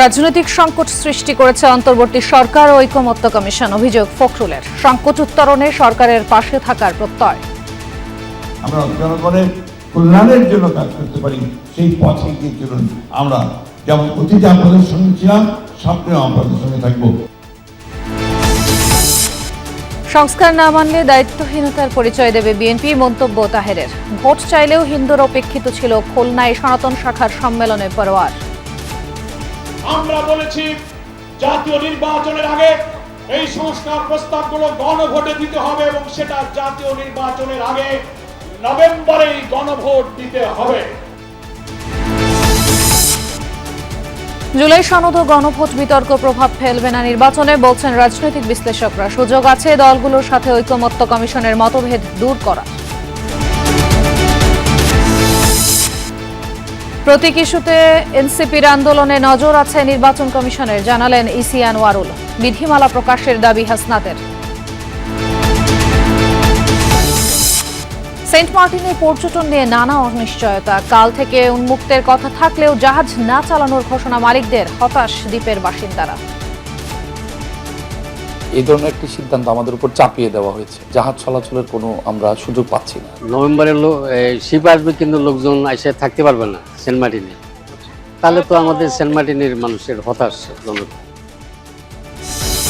রাজনৈতিক সংকট সৃষ্টি করেছে অন্তর্বর্তী সরকার ও ঐকমত্য কমিশন অভিযোগ ফখরুলের। সংকট উত্তরণে সরকারের পাশে থাকার প্রত্যয়। আমরা জনগণের কল্যাণের জন্য কাজ করতে পারি সেই পথে গিয়ে চলুন। আমরা যেমন অতীতে আপনাদের সঙ্গে ছিলাম সামনেও আপনাদের সঙ্গে থাকব। সংস্কার না মানলে দায়িত্বহীনতার পরিচয় দেবে বিএনপি মন্তব্য তাহেরের। ভোট চাইলেও হিন্দুর অপেক্ষিত ছিল খুলনায় সনাতন শাখার সম্মেলনে পরোয়ার। আমরা বলেছি জাতীয় নির্বাচনের আগে এই সংস্কার প্রস্তাবগুলো গণভোটে দিতে হবে এবং সেটা জাতীয় নির্বাচনের আগে নভেম্বরেই গণভোট দিতে হবে। জুলাই সনদ ও গণভোট বিতর্ক প্রভাব ফেলবে না নির্বাচনে, বলছেন রাজনৈতিক বিশ্লেষকরা। সুযোগ আছে দলগুলোর সাথে ঐকমত্য কমিশনের মতভেদ দূর করা প্রতীক ইস্যুতে এনসিপির আন্দোলনে নজর আছে নির্বাচন কমিশনের, জানালেন ইসি আনোয়ারুল বিধিমালা প্রকাশের দাবি হাসনাতের। সেন্ট মার্টিনের পর্যটন নিয়ে নানা অনিশ্চয়তা। কাল থেকে উন্মুক্তের কথা থাকলেও জাহাজ না চালানোর ঘোষণা মালিকদের, হতাশ দ্বীপের বাসিন্দারা। এই ধরনের একটি সিদ্ধান্ত আমাদের উপর চাপিয়ে দেওয়া হয়েছে। জাহাজ চলাচলের কোনো আমরা সুযোগ পাচ্ছি না। নভেম্বরে শিপ আসবে কিন্তু লোকজন এসে থাকতে পারবে না সেন্ট মার্টিনে। তাহলে তো আমাদের সেন্ট মার্টিনের মানুষের হতাশ জনক